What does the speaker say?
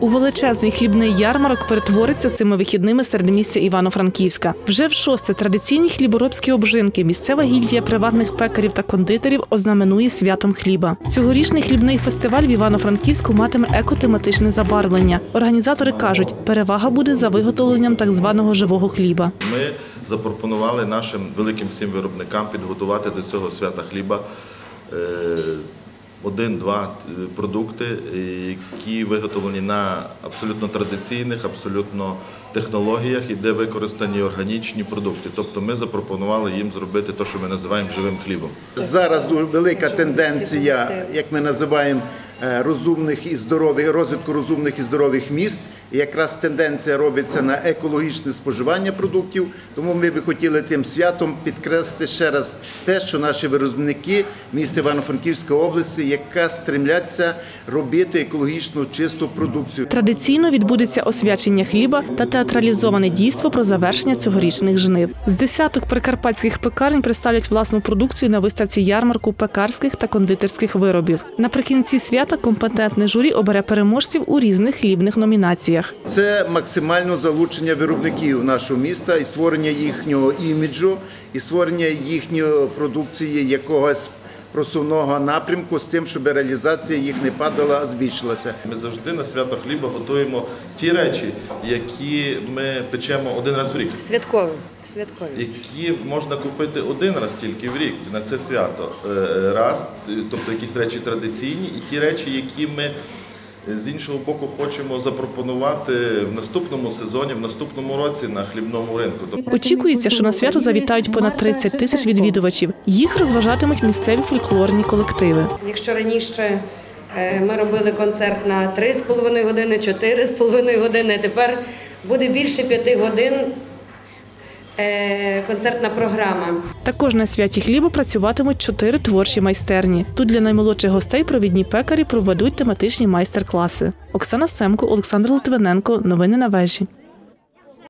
У величезний хлібний ярмарок перетвориться цими вихідними середмістя Івано-Франківська. Вже в шосте традиційні хліборобські обжинки місцева гільдія приватних пекарів та кондитерів ознаменує святом хліба. Цьогорічний хлібний фестиваль в Івано-Франківську матиме екотематичне забарвлення. Організатори кажуть, перевага буде за виготовленням так званого живого хліба. Ми запропонували нашим великим всім виробникам підготувати до цього свята хліба е, один-два е, продукти, е, які виготовлені на абсолютно традиційних, абсолютно технологіях і де використані органічні продукти. Тобто ми запропонували їм зробити те, що ми називаємо живим хлібом. Зараз велика тенденція, як ми називаємо, розумних і здорових розвитку розумних і здорових міст. І якраз тенденція робиться на екологічне споживання продуктів. Тому ми би хотіли цим святом підкреслити ще раз те, що наші виробники міста Івано-Франківської області, яка стремляться робити екологічно чисту продукцію. Традиційно відбудеться освячення хліба та театралізоване дійство про завершення цьогорічних жнив. З десяток прикарпатських пекарень представлять власну продукцію на виставці ярмарку пекарських та кондитерських виробів. Наприкінці свята компетентне журі обере переможців у різних хлібних номінаціях. Це максимальне залучення виробників нашого міста і створення їхнього іміджу, і створення їхньої продукції якогось просувного напрямку з тим, щоб реалізація їх не падала, а збільшилася. Ми завжди на свято хліба готуємо ті речі, які ми печемо один раз в рік. Святкові. Святкові. які можна купити один раз тільки в рік на це свято. Е, Раз, е, тобто якісь речі традиційні, і ті речі, які ми з іншого боку хочемо запропонувати в наступному сезоні, в наступному році на хлібному ринку. Тобто Очікується, що на свято завітають понад 30 тисяч відвідувачів. Їх розважатимуть місцеві фольклорні колективи. Якщо раніше е, ми робили концерт на 3,5 години, 4,5 години, тепер буде більше 5 годин концертна програма. Також на святі хліба працюватимуть чотири творчі майстерні. Тут для наймолодших гостей провідні пекарі проведуть тематичні майстер-класи. Оксана Семко, Олександр Литвиненко. Новини на вежі.